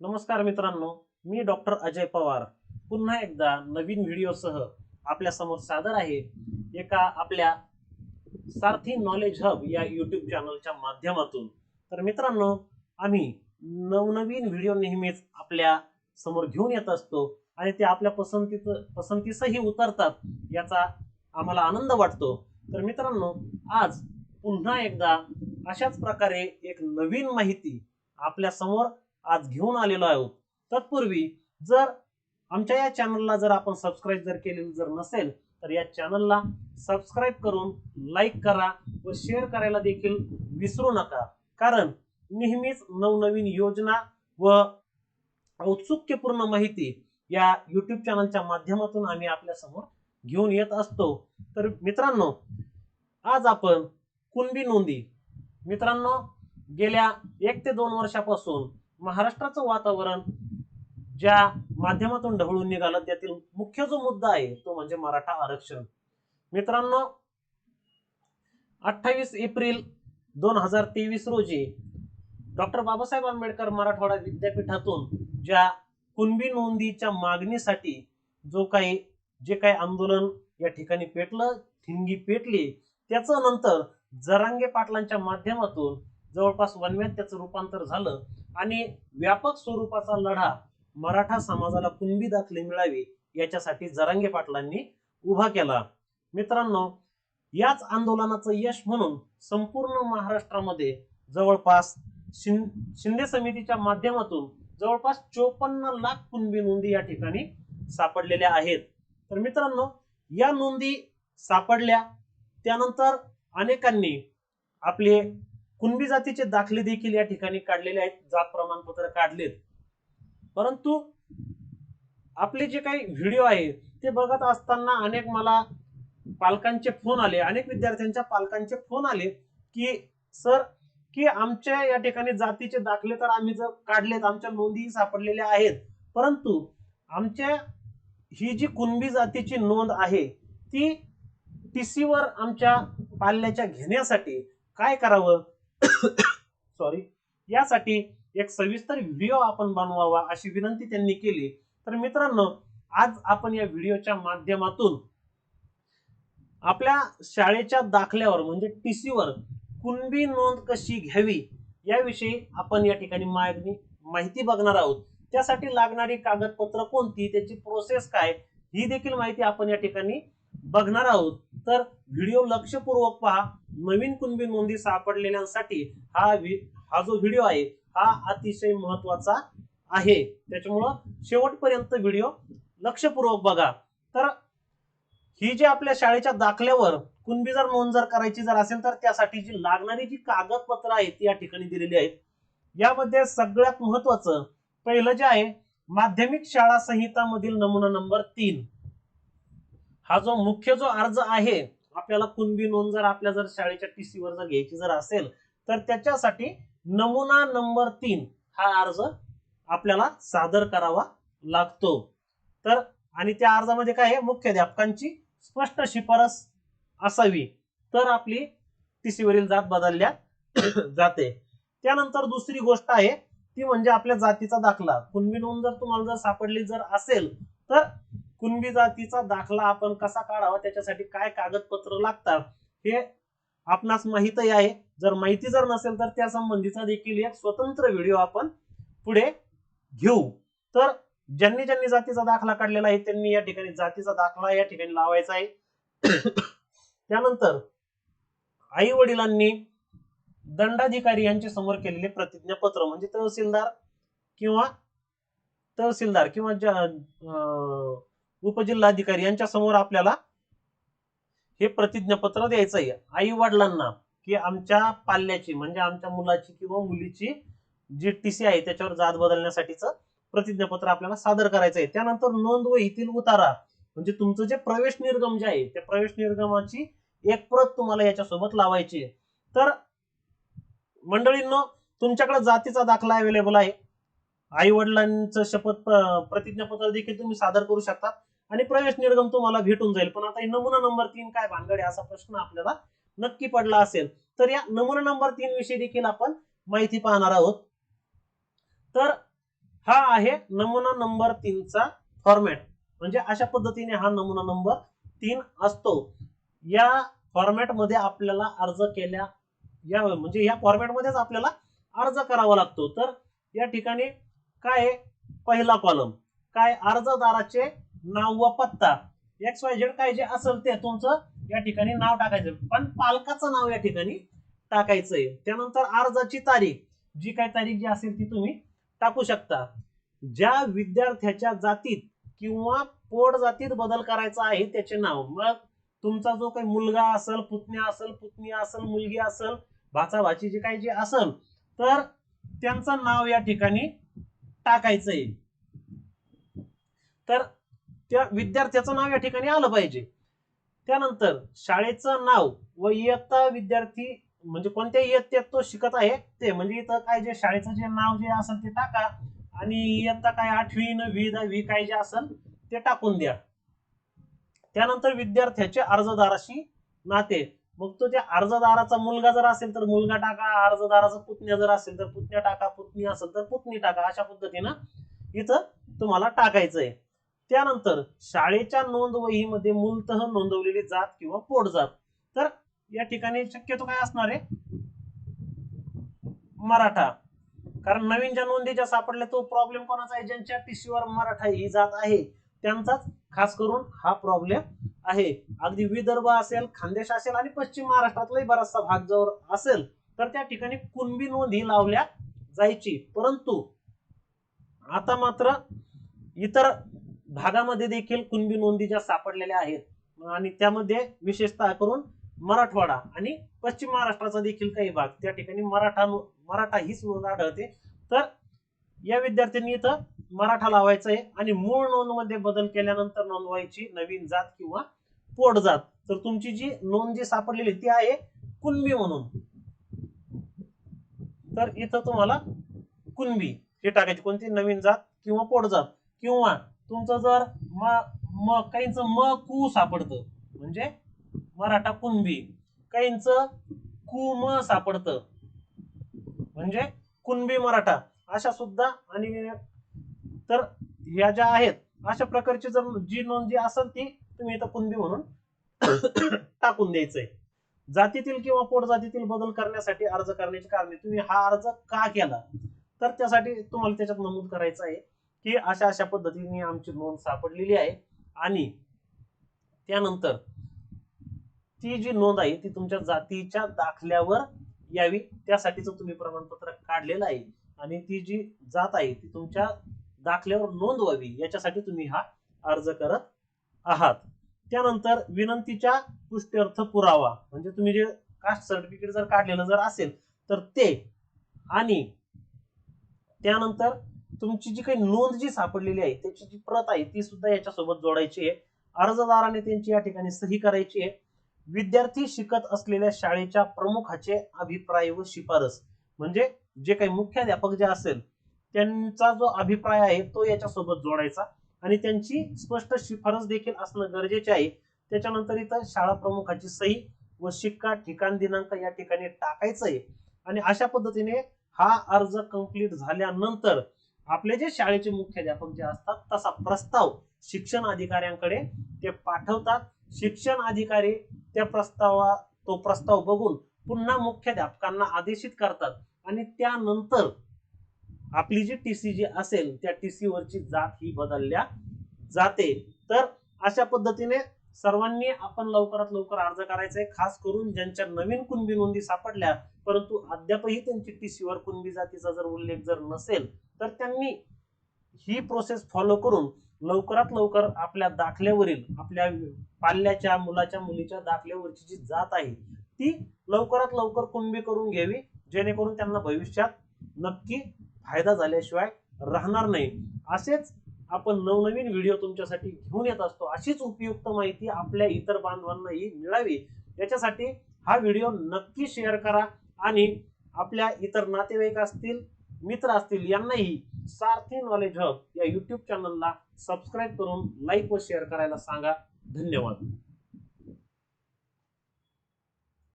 नमस्कार मित्रांनो मी डॉक्टर अजय पवार. पुन्हा एकदा नवीन व्हिडिओसह आपल्यासमोर सादर आहे एका आपल्या सारथी नॉलेज हब या यूट्यूब चॅनलच्या माध्यमातून. तर मित्रांनो आम्ही नवनवीन व्हिडिओ नेहमीच आपल्यासमोर घेऊन येत असतो आणि ते आपल्या पसंतीचं पसंतीसही उतरतात याचा आम्हाला आनंद वाटतो. तर मित्रांनो आज पुन्हा एकदा अशाच प्रकारे एक नवीन माहिती आपल्यासमोर आज घेऊन आलेलो आहोत. तत्पूर्वी जर आमच्या या चॅनलला जर आपण सबस्क्राईब जर केलेलं जर नसेल तर या चॅनलला सबस्क्राईब करून लाईक करा व शेअर करायला देखील विसरू नका. कारण नेहमीच नवनवीन योजना व औत्सुक्यपूर्ण माहिती या युट्यूब चॅनलच्या माध्यमातून आम्ही आपल्यासमोर घेऊन येत असतो. तर मित्रांनो आज आपण कुणबी नोंदी. मित्रांनो गेल्या एक ते दोन वर्षापासून महाराष्ट्राचं वातावरण ज्या माध्यमातून ढवळून निघालं त्यातील मुख्य जो मुद्दा आहे तो म्हणजे मराठा आरक्षण. मित्रांनो अठ्ठावीस एप्रिल दोन हजार तेवीस रोजी डॉक्टर बाबासाहेब आंबेडकर मराठवाडा विद्यापीठातून ज्या कुणबी नोंदीच्या मागणीसाठी जो काही जे काही आंदोलन या ठिकाणी पेटलं ठिणगी पेटली त्याचं नंतर जरांगे पाटलांच्या माध्यमातून जवळपास वनव्यात त्याचं रूपांतर झालं. आणि व्यापक स्वरूपाचा लढा मराठा समाजाला कुणबी दाखले मिळावी याच्यासाठी जरांगे पाटलांनी उभा केला. मित्रांनो याच आंदोलनाचं यश म्हणून संपूर्ण महाराष्ट्रामध्ये जवळपास शिंदे समितीच्या माध्यमातून जवळपास चोपन्न लाख कुणबी नोंदी या ठिकाणी सापडलेल्या आहेत. तर मित्रांनो या नोंदी सापडल्या त्यानंतर अनेकांनी आपले कुणबी जातीचे दाखले देखील या ठिकाणी काढलेले आहेत. जात प्रमाणपत्र काढलेत. परंतु आपले जे काही व्हिडिओ आहे ते बघत असताना अनेक मला पालकांचे फोन आले. अनेक विद्यार्थ्यांच्या पालकांचे फोन आले की सर की आमच्या या ठिकाणी जातीचे दाखले तर आम्ही जर काढलेत आमच्या नोंदी सापडलेल्या आहेत. परंतु आमच्या ही जी कुणबी जातीची नोंद आहे ती टी सीवर आमच्या पाल्याच्या घेण्यासाठी काय करावं? सॉरी यासाठी एक सविस्तर व्हिडिओ आपण बनवावा अशी विनंती त्यांनी केली. तर मित्रांनो आज आपण या व्हिडिओच्या माध्यमातून आपल्या शाळेच्या दाखल्यावर म्हणजे टीसी वर कुणबी नोंद कशी घ्यावी याविषयी आपण या ठिकाणी मागणी माहिती बघणार आहोत. त्यासाठी लागणारी कागदपत्र कोणती त्याची प्रोसेस काय ही देखील माहिती आपण या ठिकाणी बघणार आहोत. तर व्हिडिओ लक्षपूर्वक पहा. नवीन कुणबी नोंदी सापडलेल्यांसाठी हा हा जो व्हिडिओ आहे हा अतिशय महत्त्वाचा आहे. त्याच्यामुळं शेवटपर्यंत व्हिडिओ लक्षपूर्वक बघा. तर ही जी आपल्या शाळेच्या दाखल्यावर कुणबी जर नोंद जर करायची जर असेल तर त्यासाठी जी लागणारी जी कागदपत्र आहेत ती या ठिकाणी दिलेली आहेत. यामध्ये सगळ्यात महत्वाचं पहिलं जे आहे माध्यमिक शाळा संहितामधील नमुना नंबर तीन. हा जो मुख्य जो अर्ज आहे आपल्याला कुणबी नोंद जर आपल्या जर शाळेच्या टीसी वर जर घ्यायची जर असेल तर त्याच्यासाठी नमुना नंबर तीन हा अर्ज आपल्याला सादर करावा लागतो. तर आणि त्या अर्जामध्ये काय आहे? मुख्याध्यापकांची स्पष्ट शिफारस असावी. तर आपली टीसी वरील जात बदलल्या जाते. त्यानंतर दुसरी गोष्ट आहे ती म्हणजे आपल्या जातीचा दाखला. कुणबी नोंद जर तुम्हाला जर सापडली जर असेल तर कुणबी जातीचा दाखला आपण कसा काढावा त्याच्यासाठी काय कागदपत्र लागतात हे आपणास माहितही आहे. जर माहिती जर नसेल तर त्या संबंधीचा देखील एक स्वतंत्र व्हिडिओ आपण पुढे घेऊ. तर ज्यांनी ज्यांनी जातीचा दाखला काढलेला आहे त्यांनी या ठिकाणी जातीचा दाखला या ठिकाणी लावायचा आहे. त्यानंतर आई वडिलांनी दंडाधिकारी यांच्या समोर केलेले प्रतिज्ञापत्र म्हणजे तहसीलदार किंवा तहसीलदार किंवा अं, उपजिल्हाधिकारी यांच्या समोर आपल्याला हे प्रतिज्ञापत्र द्यायचं आहे आई वडिलांना की आमच्या पाल्याची म्हणजे आमच्या मुलाची किंवा मुलीची जी टीसी आहे त्याच्यावर जात बदलण्यासाठीच प्रतिज्ञापत्र आपल्याला सादर करायचं आहे त्यानंतर नोंद व येथील उतारा म्हणजे तुमचं जे प्रवेश निर्गम जे आहे त्या प्रवेश निर्गमाची एक प्रत तुम्हाला याच्यासोबत लावायची आहे. तर मंडळींनो तुमच्याकडे जातीचा दाखला अवेलेबल आहे. आई वडिलांचं शपथ प्रतिज्ञापत्र देखील तुम्ही सादर करू शकता. आणि प्रवेश निर्गम तुम्हाला भेटून जाईल. पण आता नमुना नंबर तीन काय भानगड असा प्रश्न आपल्याला नक्की पडला असेल. तर या नमुना नंबर तीन विषयी देखील आपण माहिती पाहणार आहोत. तर हा आहे नमुना नंबर तीनचा फॉर्मॅट म्हणजे अशा पद्धतीने हा नमुना नंबर तीन असतो. या फॉर्मॅटमध्ये आपल्याला अर्ज केल्या या म्हणजे या फॉर्मॅटमध्येच आपल्याला अर्ज करावा लागतो. तर या ठिकाणी काय आहे? पहिला कॉलम काय? अर्जदाराचे नाव व पत्ता. एक्स वाय झेड काय जे असेल ते तुमचं या ठिकाणी नाव टाकायचं. पण पालकाचं नाव या ठिकाणी टाकायचंय. त्यानंतर अर्जाची तारीख. जी काय तारीख जी असेल ती तुम्ही टाकू शकता. ज्या विद्यार्थ्याच्या जातीत किंवा पोट जातीत बदल करायचा आहे त्याचे नाव. मग तुमचा जो काही मुलगा असेल पुतण्या असेल पुतणी असेल मुलगी असेल भाचा भाची जे काही जे असेल तर त्यांचं नाव या ठिकाणी टाकायचं आहे तर त्या विद्यार्थ्याचं नाव या ठिकाणी आलं पाहिजे. त्यानंतर शाळेचं नाव व इयत्ता विद्यार्थी म्हणजे कोणत्या इयत्तेत तो शिकत आहे ते म्हणजे इथं काय जे शाळेचं जे नाव जे असेल ते टाका आणि इयत्ता काय आठवी नववी दहावी काय जे असेल ते टाकून द्या. त्यानंतर विद्यार्थ्याचे अर्जदाराशी नाते. मग तो त्या अर्जदाराचा मुलगा जर असेल तर मुलगा टाका अर्जदाराचा पुतण्या जर असेल तर पुतण्या टाका पुतणी असेल तर पुतणी टाका. अशा पद्धतीनं इथं तुम्हाला टाकायचंय. त्यानंतर शाळेच्या नोंद वहीमध्ये मूलतः नोंदवलेली जात किंवा पोट जात तर या ठिकाणी शक्यतो काय असणार आहे? मराठा. कारण नवीन ज्या नोंदी ज्या सापडल्या तो प्रॉब्लेम कोणाचा आहे? ज्यांच्या टिश्यूवर मराठा ही जात आहे त्यांचाच खास करून हा प्रॉब्लेम आहे. अगदी विदर्भ असेल खानदेश असेल आणि पश्चिम महाराष्ट्रातलाही बराचसा भाग जवळ असेल तर त्या ठिकाणी कुणबी नोंदी लावल्या जायची. परंतु आता मात्र इतर भागामध्ये देखील कुणबी नोंदी ज्या सापडलेल्या आहेत आणि त्यामध्ये विशेषतः करून मराठवाडा आणि पश्चिम महाराष्ट्राचा देखील काही भाग त्या ठिकाणी मराठा मराठा हीच नोंद आढळते. तर या विद्यार्थ्यांनी इथं मराठा लावायचा आहे आणि मूळ नोंदमध्ये बदल केल्यानंतर नोंदवायची नवीन जात किंवा पोट जात. तर तुमची जी नोंद जी सापडलेली ती आहे कुणबी म्हणून. तर इथं तुम्हाला कुणबी हे टाकायची. कोणती? नवीन जात किंवा पोट जात किंवा तुमचं जर म म काहींचं म कु सापडतं म्हणजे मराठा कुणबी काहींचं कु म सापडतं म्हणजे कुणबी मराठा अशा सुद्धा आणि तर ह्या ज्या आहेत अशा प्रकारची जर जी नोंद जी असेल ती तुम्ही इथं कुणबी म्हणून टाकून द्यायचंय. जातीतील किंवा पोट जातीतील बदल करण्यासाठी अर्ज करण्याची कारणे. तुम्ही हा अर्ज का केला? तर त्यासाठी तुम्हाला त्याच्यात नमूद करायचं आहे. की अशा अशा पद्धतीने आमची नोंद सापडलेली आहे. आणि त्यानंतर ती जी नोंद आहे ती तुमच्या जातीच्या दाखल्यावर यावी. त्यासाठीच तुम्ही प्रमाणपत्र काढलेलं आहे. आणि ती जी जात आहे ती तुमच्या दाखल्यावर नोंद व्हावी याच्यासाठी तुम्ही हा अर्ज करत आहात. त्यानंतर विनंतीच्या पुष्ट्यर्थ पुरावा म्हणजे तुम्ही जे कास्ट सर्टिफिकेट जर काढलेलं जर असेल तर ते आणि त्यानंतर तुमची जी काही नोंद जी सापडलेली आहे त्याची जी प्रत आहे ती सुद्धा याच्यासोबत जोडायची आहे. अर्जदाराने त्यांची या ठिकाणी सही करायची आहे. विद्यार्थी शिकत असलेल्या शाळेच्या प्रमुखाचे अभिप्राय व शिफारस म्हणजे जे काही मुख्याध्यापक जे असेल त्यांचा जो अभिप्राय आहे तो याच्यासोबत जोडायचा. आणि त्यांची स्पष्ट शिफारस देखील असणं गरजेचे आहे. त्याच्यानंतर इथं शाळा प्रमुखाची सही व शिक्का ठिकाण दिनांक या ठिकाणी टाकायचं आहे. आणि अशा पद्धतीने हा अर्ज कंप्लीट झाल्यानंतर आपले जे शाळेचे मुख्याध्यापक जे असतात तसा प्रस्ताव शिक्षण अधिकाऱ्यांकडे ते पाठवतात. शिक्षण अधिकारी त्या प्रस्तावा तो प्रस्ताव बघून पुन्हा मुख्याध्यापकांना आदेशित करतात. आणि त्यानंतर आपली जी टी सी जी असेल त्या टी वरची जात ही बदलल्या जाते. तर अशा पद्धतीने सर्वांनी आपण लवकरात लवकर अर्ज करायचा आहे खास करून ज्यांच्या नवीन कुणबी नोंदी सापडल्या परंतु अद्यापही त्यांची टी सीवर कुणबी जातीचा जर उल्लेख जर नसेल तर त्यांनी ही प्रोसेस फॉलो करून लवकरात लवकर आपल्या दाखल्यावरील आपल्या पाल्याच्या मुलाच्या मुलीच्या दाखल्यावरची जी जात आहे ती लवकरात लवकर कुणबी करून घ्यावी जेणेकरून त्यांना भविष्यात नक्की फायदा झाल्याशिवाय राहणार नाही. असेच आपण नवनवीन व्हिडिओ तुमच्यासाठी घेऊन येत असतो. अशीच उपयुक्त माहिती आपल्या इतर बांधवांनाही मिळावी. याच्यासाठी हा व्हिडिओ नक्की शेअर करा आणि आपल्या इतर नातेवाईक असतील मित्र असतील यांनाही सारथी नॉलेज हब या युट्यूब चॅनलला सबस्क्राईब करून लाईक व शेअर करायला सांगा. धन्यवाद.